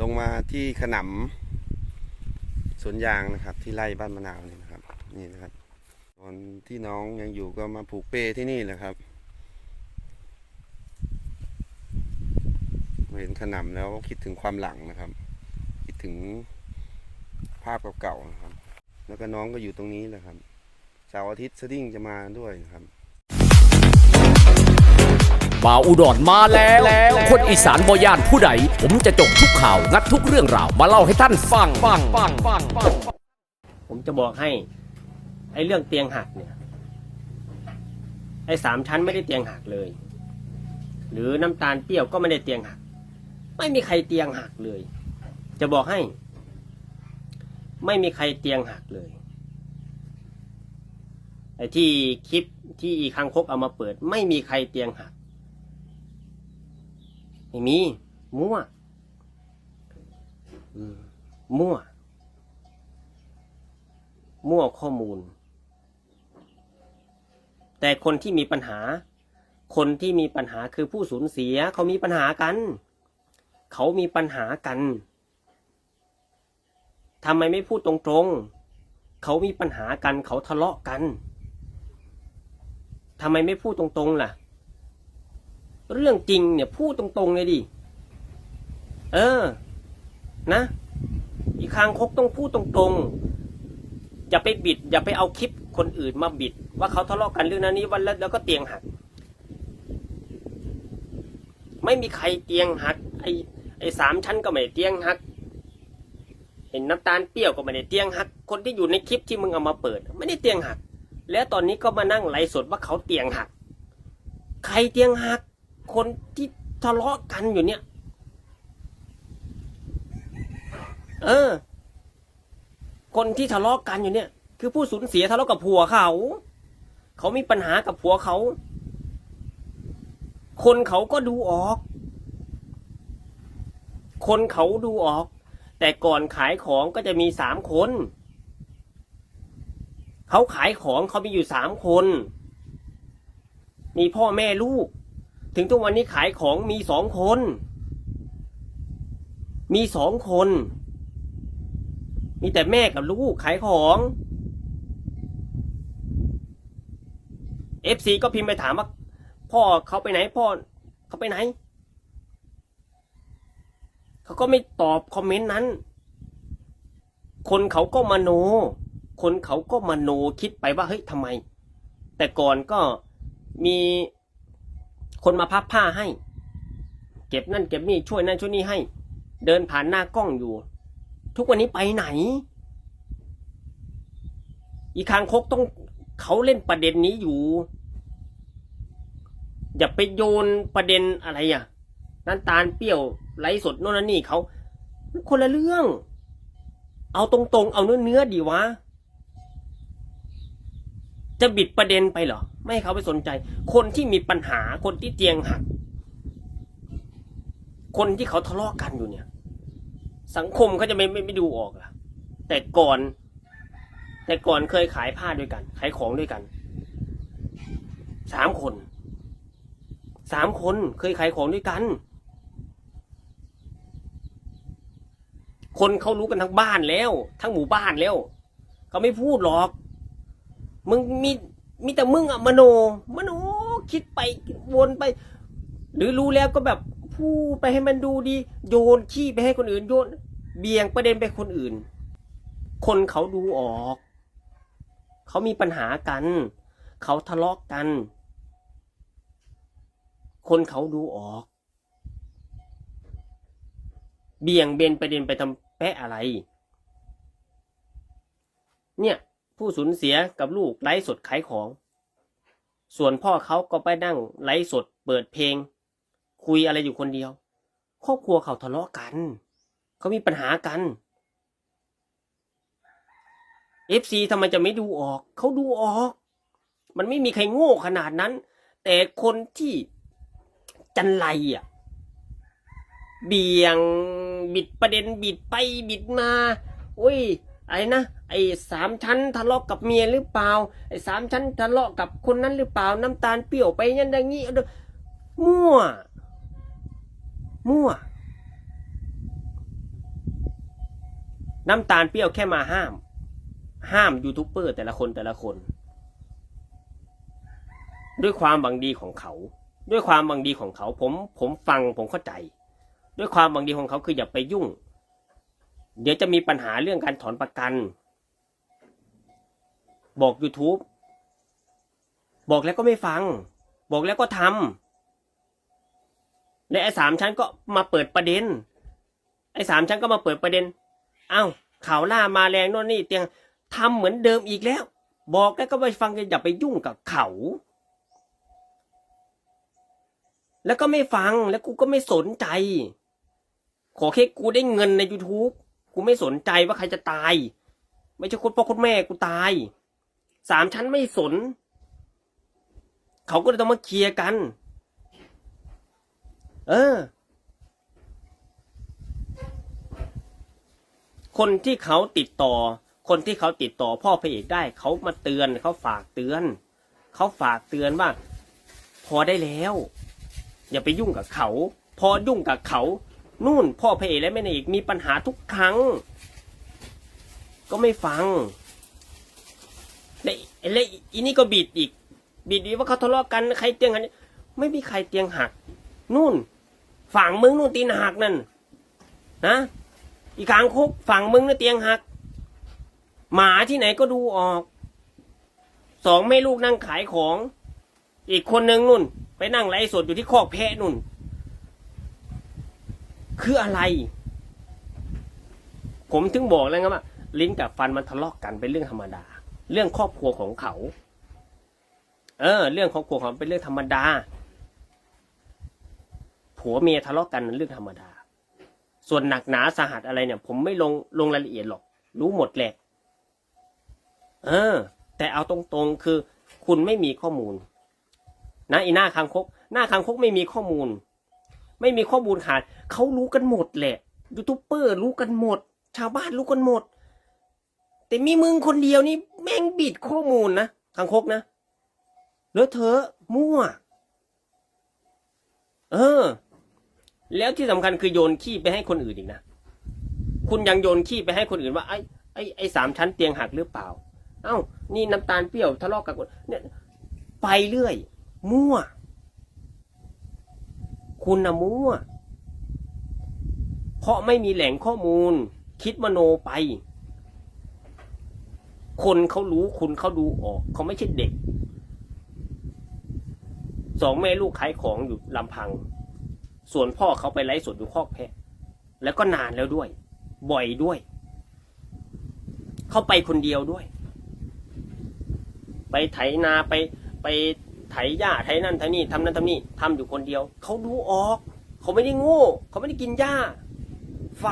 ลงมาที่ขนำสวนยางนะครับ ที่ไร่บ้านมะนาวนี่นะครับ นี่นะครับ ตอนที่น้องยังอยู่ก็มาผูกเป้ที่นี่แหละครับเห็นขนำแล้วคิดถึงความหลังนะครับ คิดถึงภาพเก่าๆนะครับ แล้วก็น้องก็อยู่ตรงนี้แหละครับเสาร์อาทิตย์สดิ้งจะมาด้วยนะครับ บ่าวอุดรมาแล้ว คนอีสานบย่านผู้ใด ผมจะจกทุกข่าว งัดทุกเรื่องราว มาเล่าให้ท่านฟังฟังฟังฟังฟัง ผมจะบอกให้ ไอ้เรื่องเตียงหักเนี่ย ไอ้สามชั้นไม่ได้เตียงหักเลย หรือน้ำตาลเปรี้ยวก็ไม่ได้เตียงหัก ไม่มีใครเตียงหักเลย จะบอกให้ ไม่มีใครเตียงหักเลยไอ้ที่คลิปที่อีคังคกเอามาเปิด ไม่มีใครเตียงหัก ไม่มี มั่วมมั่ว มั่วข้อมูล แต่คนที่มีปัญหา คนที่มีปัญหาคือผู้สูญเสีย เขามีปัญหากัน เขามีปัญหากันทำไมไม่พูดตรงๆ เขามีปัญหากัน เขาทะเลาะกันทำไมไม่พูดตรงๆล่ะ เรื่องจริงเนี่ยพูดตรงๆเลยดิ เออ นะ อีกคางคกต้องพูดตรงๆ อย่าไปบิด อย่าไปเอาคลิปคนอื่นมาบิด ว่าเขาทะเลาะกันเรื่องนั้นนี้วันแล้วแล้วก็เตียงหัก ไม่มีใครเตียงหัก ไอ้ไอ้สามชั้นก็ไม่เตียงหัก เห็นน้ำตาลเปรี้ยวก็ไม่ได้เตียงหัก คนที่อยู่ในคลิปที่มึงเอามาเปิด ไม่ได้เตียงหัก แล้วตอนนี้ก็มานั่งไลฟ์สดว่าเขาเตียงหัก ใครเตียงหัก คนที่ทะเลาะกันอยู่เนี่ย เออ คนที่ทะเลาะกันอยู่เนี่ย คือผู้สูญเสียทะเลาะกับผัวเขา เขามีปัญหากับผัวเขา คนเขาก็ดูออก คนเขาดูออก แต่ก่อนขายของก็จะมีสามคน เขาขายของเขามีอยู่สามคน มีพ่อแม่ลูก ถึงทุกวันนี้ขายของมีสองคน มีสองคน มีแต่แม่กับลูกขายของเอฟซีก็พิมพ์ไปถามว่า พ่อเขาไปไหน พ่อเขาไปไหน เขาก็ไม่ตอบคอมเมนต์นั้น คนเขาก็มโน คนเขาก็มโนคิดไปว่าเฮ้ยทำไม แต่ก่อนก็มี คนมาพับผ้าให้ เก็บนั่นเก็บนี่ช่วยนั่นช่วยนี่ให้ เดินผ่านหน้ากล้องอยู่ ทุกวันนี้ไปไหน อีคางคกต้องเขาเล่นประเด็นนี้อยู่ อย่าไปโยนประเด็นอะไรอะน้ำตาลเปรี้ยวไร้สดโน่นนั่นนี่เขาคนละเรื่อง เอาตรงๆ เอาเนื้อเนื้อดีวะ จะบิดประเด็นไปเหรอ ไม่ให้เขาไปสนใจ คนที่มีปัญหาคนที่เตียงหัก คนที่เขาทะเลาะกันอยู่เนี่ย สังคมเขาจะไม่ไม่ไม่ดูออกอะแต่ก่อน แต่ก่อนเคยขายผ้าด้วยกัน ขายของด้วยกันสามคนสามคนเคยขายของด้วยกัน คนเขารู้กันทั้งบ้านแล้ว ทั้งหมู่บ้านแล้ว เขาไม่พูดหรอก มึงมี มีแต่มึงอะมโน มโนคิดไปวนไป หรือรู้แล้วก็แบบพูดไปให้มันดูดี โยนขี้ไปให้คนอื่นโยน เบี่ยงประเด็นไปคนอื่น คนเขาดูออก เขามีปัญหากัน เขาทะเลาะกกัน คนเขาดูออก เบี่ยงเบนประเด็นไปทำแปะอะไร เนี่ย ผู้สูญเสียกับลูกไลฟ์สดขายของ ส่วนพ่อเขาก็ไปนั่งไลฟ์สดเปิดเพลง คุยอะไรอยู่คนเดียว ครอบครัวเขาทะเลาะกัน เขามีปัญหากันเอฟซีทำไมจะไม่ดูออก เขาดูออก มันไม่มีใครโง่ขนาดนั้น แต่คนที่จันไรอะ เบี่ยงบิดประเด็นบิดไปบิดมา อุ้ยไอ้นะ ไอ้สามชั้นทะเลาะกับเมียหรือเปล่า ไอ้สามชั้นทะเลาะกับคนนั้นหรือเปล่า น้ำตาลเปรี้ยวไปยันอย่างนี้มั่ว มั่ว น้ำตาลเปรี้ยวแค่มาห้าม ห้ามยูทูบเบอร์แต่ละคนแต่ละคน ด้วยความบังดีของเขา ด้วยความบังดีของเขา ผมผมฟังผมเข้าใจ ด้วยความบังดีของเขาคืออย่าไปยุ่ง เดี๋ยวจะมีปัญหาเรื่องการถอนประกัน บอก YouTube บอกแล้วก็ไม่ฟัง บอกแล้วก็ทำและไอ้สามชั้นก็มาเปิดประเด็น ไอ้สามชั้นก็มาเปิดประเด็นเอ้าข่าวล่ามาแรงโน่นนี่เตียงทำเหมือนเดิมอีกแล้ว บอกแล้วก็ไม่ฟังอย่าไปยุ่งกับเขา แล้วก็ไม่ฟังแล้วกูก็ไม่สนใจ ขอแค่กูได้เงินใน YouTube กูไม่สนใจว่าใครจะตาย ไม่ใช่คุณพ่อคุณแม่กูตาย สามชั้นไม่สน เขาก็เลยต้องมาเคลียร์กัน เออ คนที่เขาติดต่อ คนที่เขาติดต่อพ่อพระเอกได้ เขามาเตือนเขาฝากเตือน เขาฝากเตือนว่า พอได้แล้ว อย่าไปยุ่งกับเขา พอยุ่งกับเขานู่นพ่อพระเอกและแม่นางเอกมีปัญหาทุกครั้ง ก็ไม่ฟัง และและอีนี่ก็บิดอีกบิดอีกว่าเขาทะเลาะกันใครเตียงหักไม่มีใครเตียงหัก นู่น ฝั่งมึงนู่นตีนหักนั่นนะอีกคางคุกฝั่งมึงน่ะเตียงหัก หมาที่ไหนก็ดูออก สองแม่ลูกนั่งขายของ อีกคนนึงนุ่น ไปนั่งไลฟ์สดอยู่ที่คอกแพะนุ่น คืออะไร ผมถึงบอกแล้วไงว่าลิ้นกับฟันมันทะเลาะกันเป็นเรื่องธรรมดา เรื่องครอบครัวของเขา เออ เรื่องครอบครัวของเขาเป็นเรื่องธรรมดา ผัวเมียทะเลาะกันเป็นเรื่องธรรมดา ส่วนหนักหนาสาหัสอะไรเนี่ย ผมไม่ลงลงรายละเอียดหรอก รู้หมดแหละ เออ แต่เอาตรงๆ คือ คุณไม่มีข้อมูล นะอีหน้าคางคก หน้าคางคกไม่มีข้อมูล ไม่มีข้อมูลขาดเขารู้กันหมดแหละยูทูบเบอร์รู้กันหมด ชาวบ้านรู้กันหมด แต่มีมึงคนเดียวนี่แม่งบิดข้อมูลนะคางคกนะเลอะเทอมั่ว เออ แล้วที่สำคัญคือโยนขี้ไปให้คนอื่นอีกนะ คุณยังโยนขี้ไปให้คนอื่นว่าไอ้ไอ้ไอ้สามชั้นเตียงหักหรือเปล่า เอ้า นี่น้ำตาลเปรี้ยวทะเลาะกับคนเนี่ยไปเรื่อย มั่ว คุณนะมั่ว เพราะไม่มีแหล่งข้อมูล คิดมโนไป คนเขารู้คุณเขาดูออก เขาไม่ใช่เด็ก สองแม่ลูกขายของอยู่ลำพัง ส่วนพ่อเขาไปไลฟ์สดอยู่คอกแพะ แล้วก็นานแล้วด้วย บ่อยด้วย เขาไปคนเดียวด้วย ไปไถนาไปไปไถหญ้าไถนั่นไถนี่ทำนั่นทำนี่ทำอยู่คนเดียว เขาดูออก เขาไม่ได้โง่ เขาไม่ได้กินหญ้าไฟ